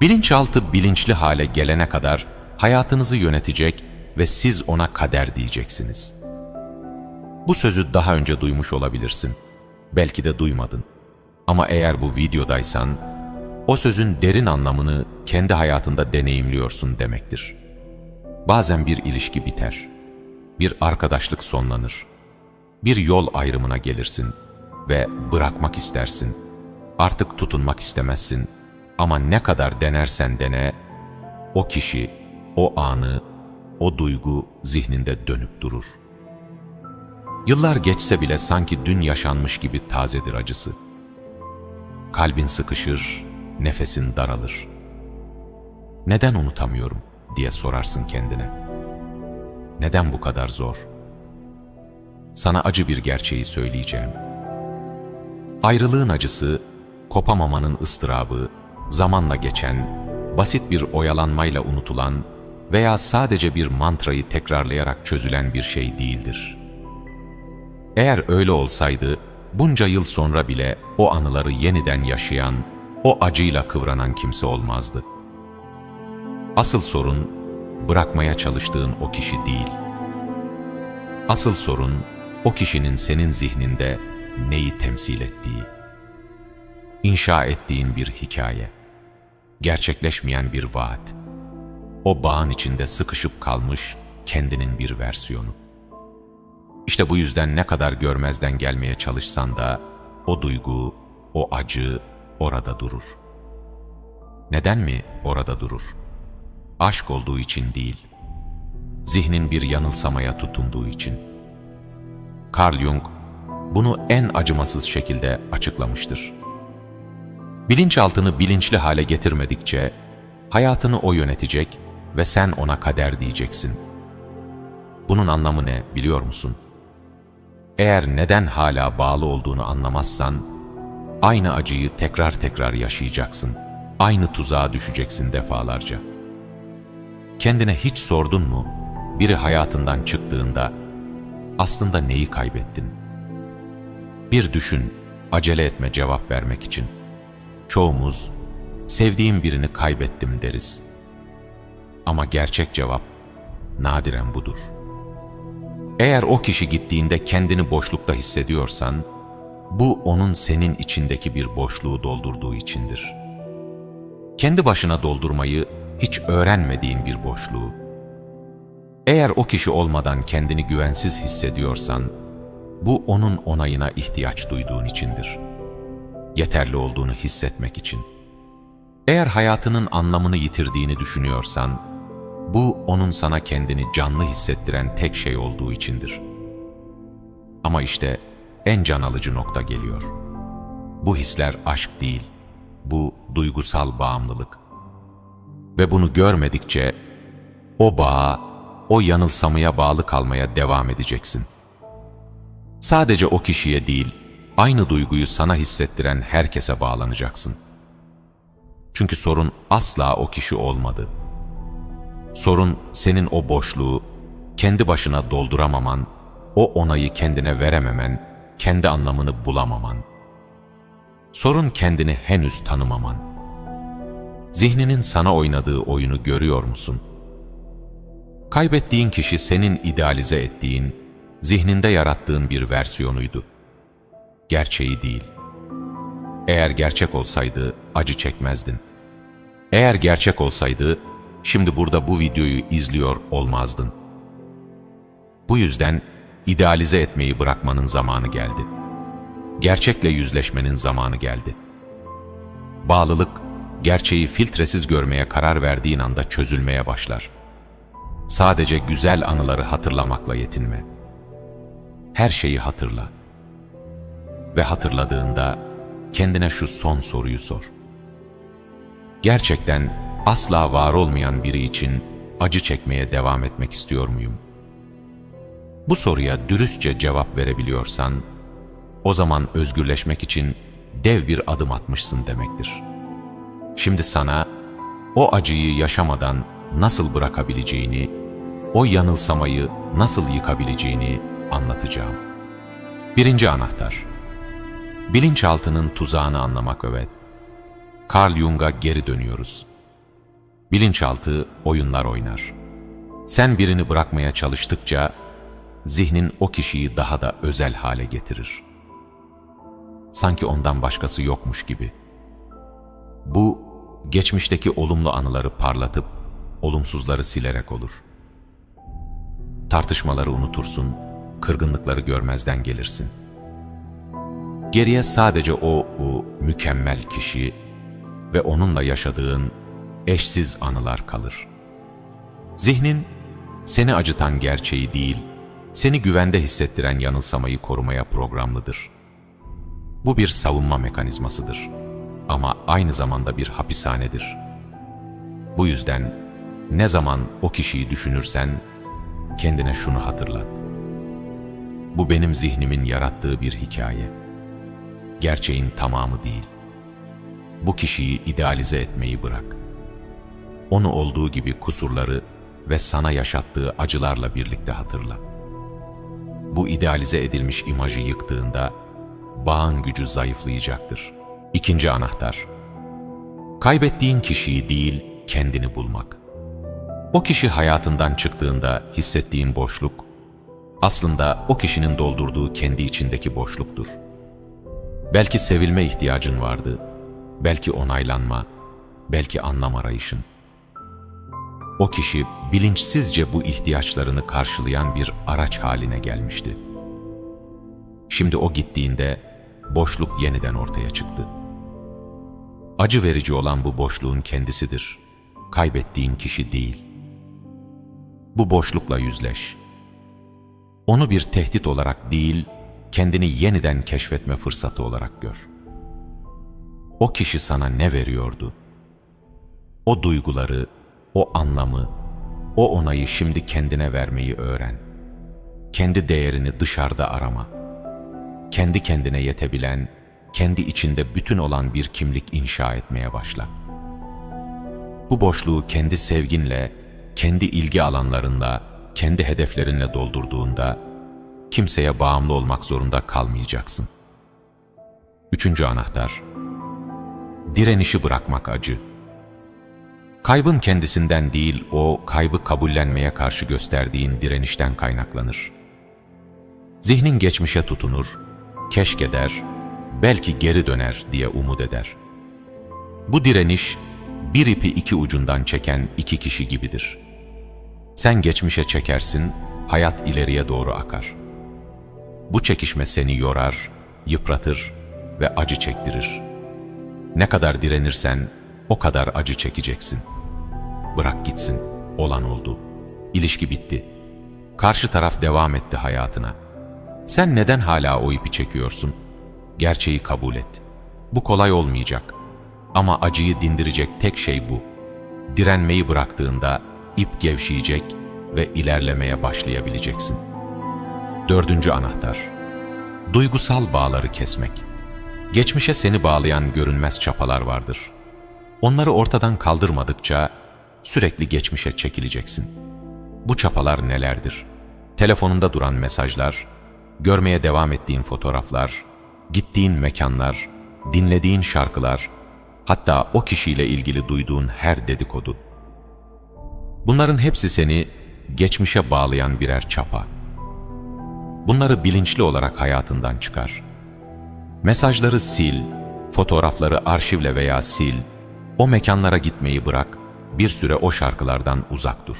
Bilinçaltı bilinçli hale gelene kadar hayatınızı yönetecek ve siz ona kader diyeceksiniz. Bu sözü daha önce duymuş olabilirsin. Belki de duymadın. Ama eğer bu videodaysan, o sözün derin anlamını kendi hayatında deneyimliyorsun demektir. Bazen bir ilişki biter. Bir arkadaşlık sonlanır. Bir yol ayrımına gelirsin ve bırakmak istersin. Artık tutunmak istemezsin. Ama ne kadar denersen dene, o kişi, o anı, o duygu zihninde dönüp durur. Yıllar geçse bile sanki dün yaşanmış gibi tazedir acısı. Kalbin sıkışır, nefesin daralır. Neden unutamıyorum diye sorarsın kendine. Neden bu kadar zor? Sana acı bir gerçeği söyleyeceğim. Ayrılığın acısı, kopamamanın ıstırabı, zamanla geçen, basit bir oyalanmayla unutulan veya sadece bir mantrayı tekrarlayarak çözülen bir şey değildir. Eğer öyle olsaydı, bunca yıl sonra bile o anıları yeniden yaşayan, o acıyla kıvranan kimse olmazdı. Asıl sorun, bırakmaya çalıştığın o kişi değil. Asıl sorun, o kişinin senin zihninde neyi temsil ettiği. İnşa ettiğin bir hikaye. Gerçekleşmeyen bir vaat. O bağın içinde sıkışıp kalmış kendinin bir versiyonu. İşte bu yüzden ne kadar görmezden gelmeye çalışsan da o duygu, o acı orada durur. Neden mi orada durur? Aşk olduğu için değil, zihnin bir yanılsamaya tutunduğu için. Carl Jung bunu en acımasız şekilde açıklamıştır. Bilinçaltını bilinçli hale getirmedikçe hayatını o yönetecek ve sen ona kader diyeceksin. Bunun anlamı ne biliyor musun? Eğer neden hala bağlı olduğunu anlamazsan, aynı acıyı tekrar tekrar yaşayacaksın. Aynı tuzağa düşeceksin defalarca. Kendine hiç sordun mu, biri hayatından çıktığında aslında neyi kaybettin? Bir düşün, acele etme cevap vermek için. Çoğumuz, sevdiğim birini kaybettim deriz. Ama gerçek cevap, nadiren budur. Eğer o kişi gittiğinde kendini boşlukta hissediyorsan, bu onun senin içindeki bir boşluğu doldurduğu içindir. Kendi başına doldurmayı hiç öğrenmediğin bir boşluğu. Eğer o kişi olmadan kendini güvensiz hissediyorsan, bu onun onayına ihtiyaç duyduğun içindir. Yeterli olduğunu hissetmek için. Eğer hayatının anlamını yitirdiğini düşünüyorsan, bu onun sana kendini canlı hissettiren tek şey olduğu içindir. Ama işte en can alıcı nokta geliyor. Bu hisler aşk değil, bu duygusal bağımlılık. Ve bunu görmedikçe o bağa, o yanılsamaya bağlı kalmaya devam edeceksin. Sadece o kişiye değil, aynı duyguyu sana hissettiren herkese bağlanacaksın. Çünkü sorun asla o kişi olmadı. Sorun senin o boşluğu kendi başına dolduramaman, o onayı kendine verememen, kendi anlamını bulamaman. Sorun kendini henüz tanımaman. Zihninin sana oynadığı oyunu görüyor musun? Kaybettiğin kişi senin idealize ettiğin, zihninde yarattığın bir versiyonuydu. Gerçeği değil. Eğer gerçek olsaydı acı çekmezdin. Eğer gerçek olsaydı şimdi burada bu videoyu izliyor olmazdın. Bu yüzden idealize etmeyi bırakmanın zamanı geldi. Gerçekle yüzleşmenin zamanı geldi. Bağlılık, gerçeği filtresiz görmeye karar verdiğin anda çözülmeye başlar. Sadece güzel anıları hatırlamakla yetinme. Her şeyi hatırla. Ve hatırladığında kendine şu son soruyu sor. Gerçekten asla var olmayan biri için acı çekmeye devam etmek istiyor muyum? Bu soruya dürüstçe cevap verebiliyorsan, o zaman özgürleşmek için dev bir adım atmışsın demektir. Şimdi sana o acıyı yaşamadan nasıl bırakabileceğini, o yanılsamayı nasıl yıkabileceğini anlatacağım. Birinci anahtar. Bilinçaltının tuzağını anlamak evet. Carl Jung'a geri dönüyoruz. Bilinçaltı oyunlar oynar. Sen birini bırakmaya çalıştıkça zihnin o kişiyi daha da özel hale getirir. Sanki ondan başkası yokmuş gibi. Bu, geçmişteki olumlu anıları parlatıp olumsuzları silerek olur. Tartışmaları unutursun, kırgınlıkları görmezden gelirsin. Geriye sadece o, o mükemmel kişi ve onunla yaşadığın eşsiz anılar kalır. Zihnin seni acıtan gerçeği değil, seni güvende hissettiren yanılsamayı korumaya programlıdır. Bu bir savunma mekanizmasıdır ama aynı zamanda bir hapishanedir. Bu yüzden ne zaman o kişiyi düşünürsen kendine şunu hatırlat. Bu benim zihnimin yarattığı bir hikaye. Gerçeğin tamamı değil. Bu kişiyi idealize etmeyi bırak. Onu olduğu gibi kusurları ve sana yaşattığı acılarla birlikte hatırla. Bu idealize edilmiş imajı yıktığında bağın gücü zayıflayacaktır. İkinci anahtar. Kaybettiğin kişiyi değil, kendini bulmak. O kişi hayatından çıktığında hissettiğin boşluk, aslında o kişinin doldurduğu kendi içindeki boşluktur. Belki sevilme ihtiyacın vardı, belki onaylanma, belki anlam arayışın. O kişi bilinçsizce bu ihtiyaçlarını karşılayan bir araç haline gelmişti. Şimdi o gittiğinde boşluk yeniden ortaya çıktı. Acı verici olan bu boşluğun kendisidir. Kaybettiğin kişi değil. Bu boşlukla yüzleş. Onu bir tehdit olarak değil, kendini yeniden keşfetme fırsatı olarak gör. O kişi sana ne veriyordu? O duyguları, o anlamı, o onayı şimdi kendine vermeyi öğren. Kendi değerini dışarıda arama. Kendi kendine yetebilen, kendi içinde bütün olan bir kimlik inşa etmeye başla. Bu boşluğu kendi sevginle, kendi ilgi alanlarınla, kendi hedeflerinle doldurduğunda, kimseye bağımlı olmak zorunda kalmayacaksın. Üçüncü anahtar, direnişi bırakmak acı. Kaybın kendisinden değil, o kaybı kabullenmeye karşı gösterdiğin direnişten kaynaklanır. Zihnin geçmişe tutunur, keşke der, belki geri döner diye umut eder. Bu direniş, bir ipi iki ucundan çeken iki kişi gibidir. Sen geçmişe çekersin, hayat ileriye doğru akar. Bu çekişme seni yorar, yıpratır ve acı çektirir. Ne kadar direnirsen, o kadar acı çekeceksin. Bırak gitsin, olan oldu. İlişki bitti. Karşı taraf devam etti hayatına. Sen neden hala o ipi çekiyorsun? Gerçeği kabul et. Bu kolay olmayacak. Ama acıyı dindirecek tek şey bu. Direnmeyi bıraktığında ip gevşeyecek ve ilerlemeye başlayabileceksin. Dördüncü anahtar. Duygusal bağları kesmek. Geçmişe seni bağlayan görünmez çapalar vardır. Onları ortadan kaldırmadıkça sürekli geçmişe çekileceksin. Bu çapalar nelerdir? Telefonunda duran mesajlar, görmeye devam ettiğin fotoğraflar, gittiğin mekanlar, dinlediğin şarkılar, hatta o kişiyle ilgili duyduğun her dedikodu. Bunların hepsi seni geçmişe bağlayan birer çapa. Bunları bilinçli olarak hayatından çıkar. Mesajları sil, fotoğrafları arşivle veya sil, o mekanlara gitmeyi bırak, bir süre o şarkılardan uzak dur.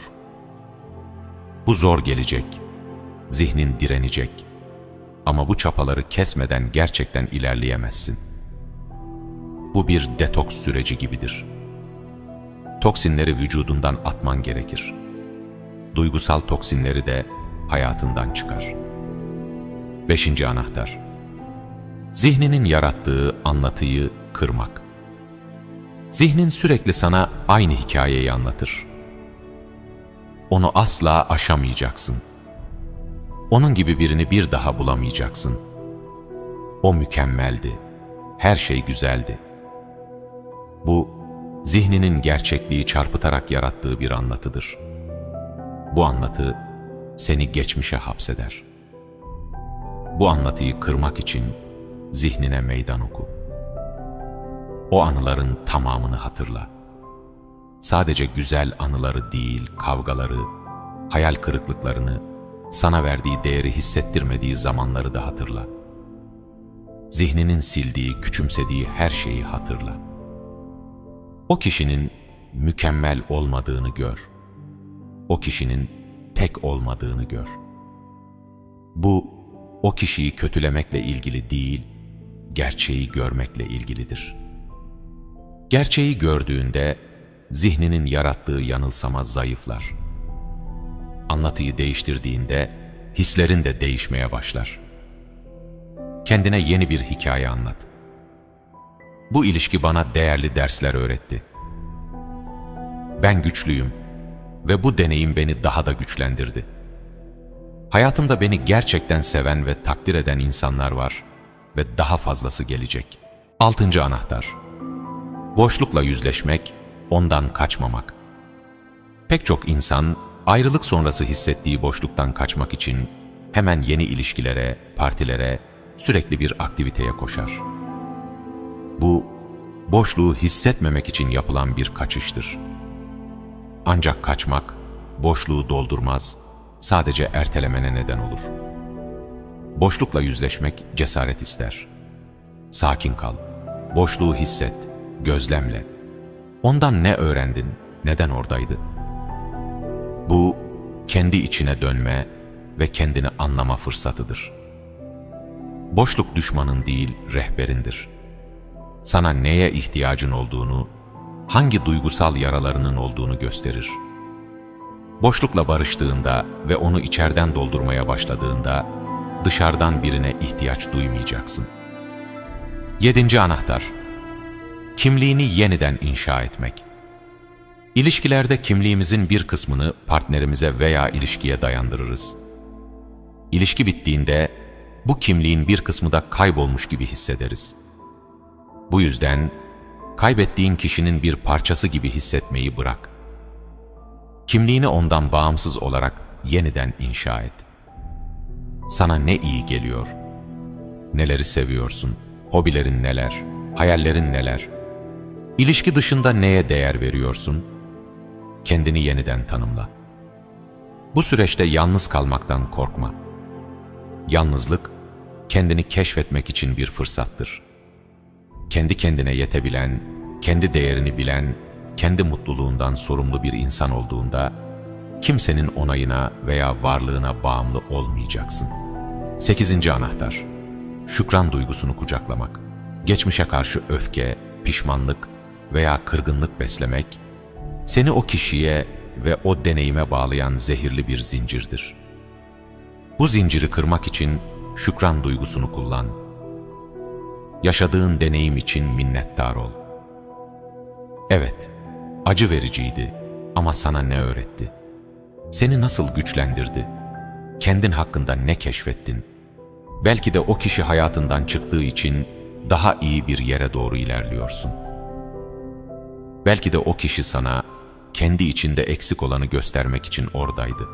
Bu zor gelecek, zihnin direnecek. Ama bu çapaları kesmeden gerçekten ilerleyemezsin. Bu bir detoks süreci gibidir. Toksinleri vücudundan atman gerekir. Duygusal toksinleri de hayatından çıkar. Beşinci anahtar. Zihninin yarattığı anlatıyı kırmak. Zihnin sürekli sana aynı hikayeyi anlatır. Onu asla aşamayacaksın. Onun gibi birini bir daha bulamayacaksın. O mükemmeldi. Her şey güzeldi. Bu, zihninin gerçekliği çarpıtarak yarattığı bir anlatıdır. Bu anlatı seni geçmişe hapseder. Bu anlatıyı kırmak için zihnine meydan oku. O anıların tamamını hatırla. sadece güzel anıları değil, kavgaları, hayal kırıklıklarını, sana verdiği değeri hissettirmediği zamanları da hatırla. Zihninin sildiği, küçümsediği her şeyi hatırla. O kişinin mükemmel olmadığını gör. O kişinin tek olmadığını gör. Bu, o kişiyi kötülemekle ilgili değil, gerçeği görmekle ilgilidir. Gerçeği gördüğünde, zihninin yarattığı yanılsama zayıflar. Anlatıyı değiştirdiğinde, hislerin de değişmeye başlar. Kendine yeni bir hikaye anlat. Bu ilişki bana değerli dersler öğretti. Ben güçlüyüm ve bu deneyim beni daha da güçlendirdi. Hayatımda beni gerçekten seven ve takdir eden insanlar var ve daha fazlası gelecek. Altıncı anahtar. Boşlukla yüzleşmek, ondan kaçmamak. Pek çok insan ayrılık sonrası hissettiği boşluktan kaçmak için hemen yeni ilişkilere, partilere, sürekli bir aktiviteye koşar. Bu, boşluğu hissetmemek için yapılan bir kaçıştır. Ancak kaçmak, boşluğu doldurmaz, sadece ertelemene neden olur. Boşlukla yüzleşmek cesaret ister. Sakin kal, boşluğu hisset, gözlemle. Ondan ne öğrendin, neden oradaydı? Bu, kendi içine dönme ve kendini anlama fırsatıdır. Boşluk düşmanın değil, rehberindir. Sana neye ihtiyacın olduğunu, hangi duygusal yaralarının olduğunu gösterir. Boşlukla barıştığında ve onu içerden doldurmaya başladığında, dışarıdan birine ihtiyaç duymayacaksın. Yedinci anahtar, kimliğini yeniden inşa etmek. İlişkilerde kimliğimizin bir kısmını partnerimize veya ilişkiye dayandırırız. İlişki bittiğinde bu kimliğin bir kısmı da kaybolmuş gibi hissederiz. Bu yüzden kaybettiğin kişinin bir parçası gibi hissetmeyi bırak. Kimliğini ondan bağımsız olarak yeniden inşa et. Sana ne iyi geliyor? Neleri seviyorsun? Hobilerin neler? Hayallerin neler? İlişki dışında neye değer veriyorsun? Kendini yeniden tanımla. Bu süreçte yalnız kalmaktan korkma. Yalnızlık, kendini keşfetmek için bir fırsattır. Kendi kendine yetebilen, kendi değerini bilen, kendi mutluluğundan sorumlu bir insan olduğunda, kimsenin onayına veya varlığına bağımlı olmayacaksın. 8. Anahtar Şükran duygusunu kucaklamak. Geçmişe karşı öfke, pişmanlık veya kırgınlık beslemek, seni o kişiye ve o deneyime bağlayan zehirli bir zincirdir. Bu zinciri kırmak için şükran duygusunu kullan. Yaşadığın deneyim için minnettar ol. Evet, acı vericiydi ama sana ne öğretti? Seni nasıl güçlendirdi? Kendin hakkında ne keşfettin? Belki de o kişi hayatından çıktığı için daha iyi bir yere doğru ilerliyorsun. Belki de o kişi sana kendi içinde eksik olanı göstermek için oradaydı.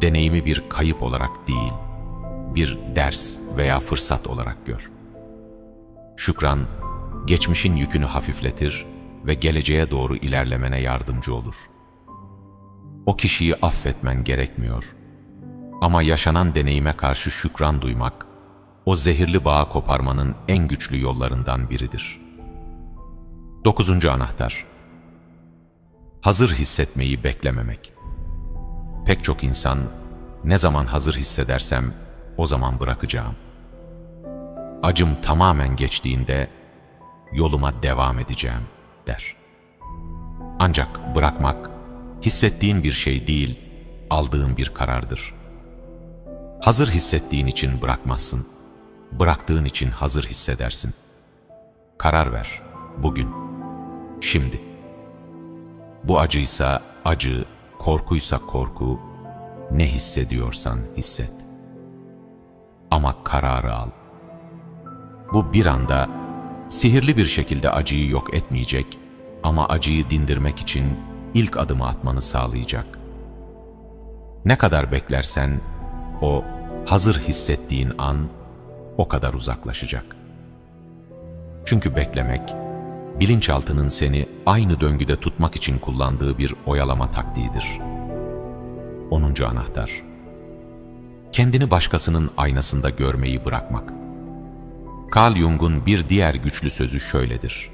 Deneyimi bir kayıp olarak değil, bir ders veya fırsat olarak gör. Şükran, geçmişin yükünü hafifletir ve geleceğe doğru ilerlemene yardımcı olur. O kişiyi affetmen gerekmiyor. Ama yaşanan deneyime karşı şükran duymak, o zehirli bağı koparmanın en güçlü yollarından biridir. Dokuzuncu anahtar Hazır hissetmeyi beklememek Pek çok insan, ne zaman hazır hissedersem o zaman bırakacağım. Acım tamamen geçtiğinde yoluma devam edeceğim der. Ancak bırakmak, hissettiğin bir şey değil, aldığın bir karardır. Hazır hissettiğin için bırakmazsın, bıraktığın için hazır hissedersin. Karar ver, bugün, şimdi. Bu acıysa acı, korkuysa korku, ne hissediyorsan hisset. Ama kararı al. Bu bir anda sihirli bir şekilde acıyı yok etmeyecek ama acıyı dindirmek için ilk adımı atmanı sağlayacak. Ne kadar beklersen o hazır hissettiğin an o kadar uzaklaşacak. Çünkü beklemek bilinçaltının seni aynı döngüde tutmak için kullandığı bir oyalama taktiğidir. 10. anahtar Kendini başkasının aynasında görmeyi bırakmak. Carl Jung'un bir diğer güçlü sözü şöyledir.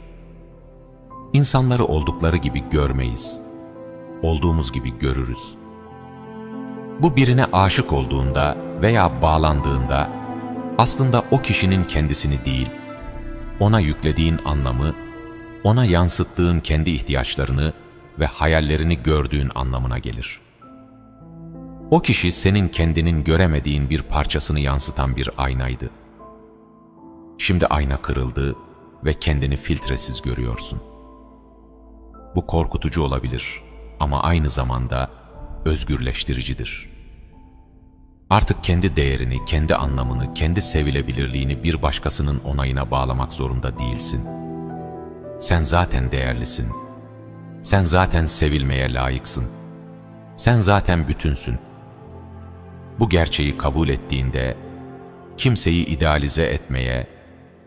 İnsanları oldukları gibi görmeyiz. Olduğumuz gibi görürüz. Bu birine aşık olduğunda veya bağlandığında aslında o kişinin kendisini değil, ona yüklediğin anlamı, ona yansıttığın kendi ihtiyaçlarını ve hayallerini gördüğün anlamına gelir. O kişi senin kendinin göremediğin bir parçasını yansıtan bir aynaydı. Şimdi ayna kırıldı ve kendini filtresiz görüyorsun. Bu korkutucu olabilir ama aynı zamanda özgürleştiricidir. Artık kendi değerini, kendi anlamını, kendi sevilebilirliğini bir başkasının onayına bağlamak zorunda değilsin. Sen zaten değerlisin. Sen zaten sevilmeye layıksın. Sen zaten bütünsün. Bu gerçeği kabul ettiğinde kimseyi idealize etmeye,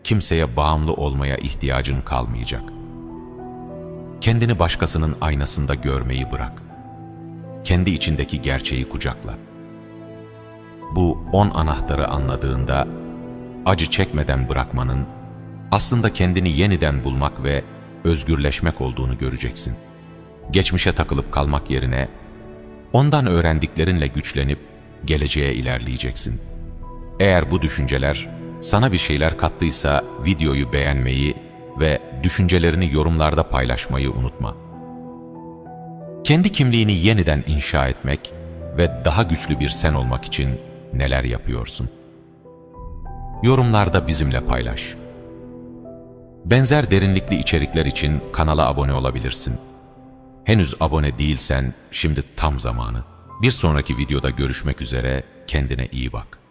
kimseye bağımlı olmaya ihtiyacın kalmayacak. Kendini başkasının aynasında görmeyi bırak. Kendi içindeki gerçeği kucakla. Bu on anahtarı anladığında acı çekmeden bırakmanın aslında kendini yeniden bulmak ve özgürleşmek olduğunu göreceksin. Geçmişe takılıp kalmak yerine ondan öğrendiklerinle güçlenip geleceğe ilerleyeceksin. Eğer bu düşünceler sana bir şeyler kattıysa videoyu beğenmeyi ve düşüncelerini yorumlarda paylaşmayı unutma. Kendi kimliğini yeniden inşa etmek ve daha güçlü bir sen olmak için neler yapıyorsun? Yorumlarda bizimle paylaş. Benzer derinlikli içerikler için kanala abone olabilirsin. Henüz abone değilsen şimdi tam zamanı. Bir sonraki videoda görüşmek üzere, kendine iyi bak.